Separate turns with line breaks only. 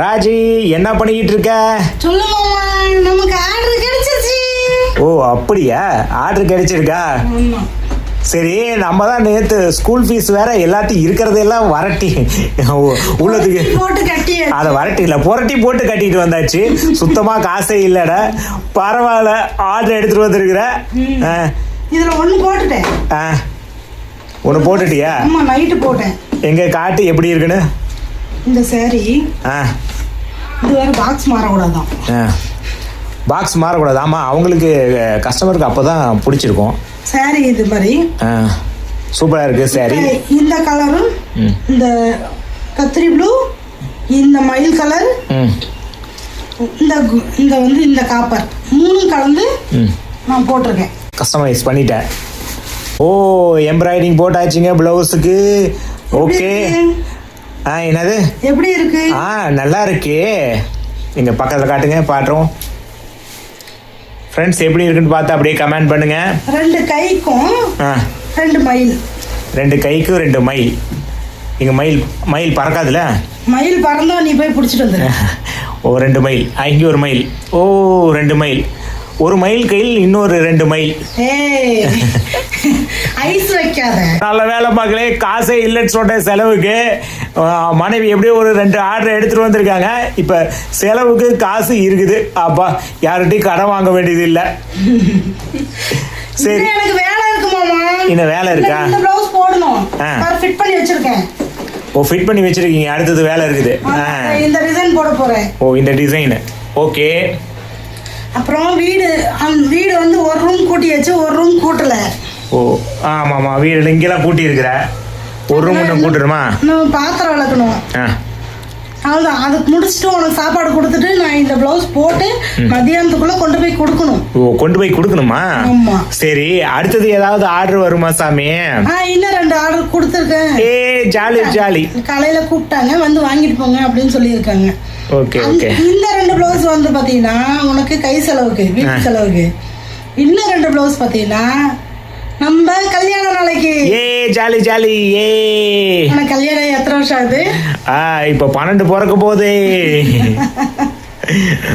ராஜி என்ன பண்ணிக்கிட்டு இருக்க?
சொல்லுங்கம்மா நமக்கு ஆர்டர் கிடைச்சிருச்சு.
ஓ அப்படியா? ஆர்டர் கிடைச்சிருக்கா? சரி நம்ம தான் நேற்று ஸ்கூல் ஃபீஸ் வேற எல்லாத்தையும் இருக்கிறதெல்லாம் வரட்டி உள்ளதுக்கு அதை வரட்டி இல்லை புரட்டி போட்டு கட்டிட்டு வந்தாச்சு. சுத்தமாக காசே இல்லைடா. பரவாயில்ல ஆர்டர் எடுத்துட்டு வந்திருக்கிற.
இதுல ஒண்ணு போட்டுட்டேன்.
ஆ. ஒன்று போட்டுட்டியா?
அம்மா நைட்டு போட்டேன்.
எங்க காட்டு எப்படி இருக்குன்னு?
இந்த
ஆ.
இது வேற பாக்ஸ் மாறக்கூடாதான்.
பாக்ஸ் மாறக்கூடாது. ஆமாம் அவங்களுக்கு கஸ்டமருக்கு அப்போ தான் பிடிச்சிருக்கும்.
saree இது மாதிரி.
சூப்பராக இருக்குது சாரி
இந்த கலரும் இந்த கத்திரி ப்ளூ இந்த மயில் கலர் இந்த இந்த வந்து இந்த காப்பர் மூணும் கலந்து நான் போட்டிருக்கேன்.
கஸ்டமைஸ் பண்ணிட்டேன். ஓ எம்ப்ராய்டிங் போட்டாச்சுங்க ப்ளவுஸுக்கு ஓகே? ஆ என்னது?
எப்படி இருக்கு?
ஆ நல்லா இருக்கே. இங்க பக்கத்தில் காட்டுங்க பாட்டுறோம். ஃப்ரெண்ட்ஸ் எப்படி இருக்குன்னு பார்த்து அப்படியே கமெண்ட் பண்ணுங்க.
ரெண்டு கைக்கும் ரெண்டு மயில்.
ரெண்டு கைக்கு ரெண்டு மைல் இங்கே மயில் மயில் பறக்காதுல?
மயில் பறந்தா நீ போய் பிடிச்சிட்டு வந்துரு.
ஓ ரெண்டு மைல் ஆ, இங்கே ஒரு மைல் ஓ ரெண்டு மைல் ஒரு மைல் கையில் இன்னொரு ரெண்டு மைல்
ஐஸ் வைக்காத.
நல்ல வேலை மக்களே காசே இல்லைன்னு சொன்ன செலவுக்கு. மனைவி எப்படியோ ஒரு ரெண்டு ஆர்டர் எடுத்துட்டு வந்திருக்காங்க. இப்போ செலவுக்கு காசு இருக்குது. அப்பா யார்கிட்டயும் கடன் வாங்க வேண்டியது இல்லை. சரி.
எனக்கு வேலை இருக்கு மாமா.
இன்னும் வேலை இருக்கா?
இந்த பிளவுஸ் போடணும்.
ஆ.
ஃபிட் பண்ணி வச்சிருக்கேன்.
ஓ ஃபிட் பண்ணி வச்சிருக்கீங்க. அடுத்தது வேலை இருக்குது.
இந்த டிசைன் போட போறேன்.
ஓ இந்த டிசைனு ஓகே.
அப்புறம் வீடு அந்த வீடு வந்து ஒரு ரூம் கூட்டியாச்சு ஒரு ரூம் கூட்டல.
ஓ ஆமாம் ஆமாம் வீடு இங்கெல்லாம் கூட்டி இருக்கிற ஒரு ரூம் இன்னும் கூட்டுருமா
இன்னும் பாத்திரம் விளக்கணும்.
ஆ.
அவ்வளோதான் அதுக்கு முடிச்சுட்டு உனக்கு சாப்பாடு கொடுத்துட்டு நான் இந்த பிளவுஸ் போட்டு மதியானத்துக்குள்ள கொண்டு போய் கொடுக்கணும்.
ஓ கொண்டு போய் கொடுக்கணுமா?
ஆமா.
சரி அடுத்தது ஏதாவது ஆர்டர் வருமா சாமி?
ஆ இன்னும் ரெண்டு ஆர்டர் கொடுத்துருக்கேன்.
ஏ ஜாலி ஜாலி.
காலையில கூப்பிட்டாங்க வந்து வாங்கிட்டு போங்க அப்படின்னு சொல்லியிருக்காங்க.
Okay okay.
இந்த ரெண்டு பிளவுஸ் வந்து பாத்தீங்கன்னா உனக்கு கை செலவுக்கு வீட்டு. செலவுக்கு. இன்னும் ரெண்டு பிளவுஸ் பாத்தீங்கன்னா நம்ம கல்யாண நாளைக்கு.
ஏ ஜாலி ஜாலி ஏ.
கல்யாணம் எத்தனை வருஷம் ஆகுது?
இப்போ பன்னெண்டு பிறக்க போதே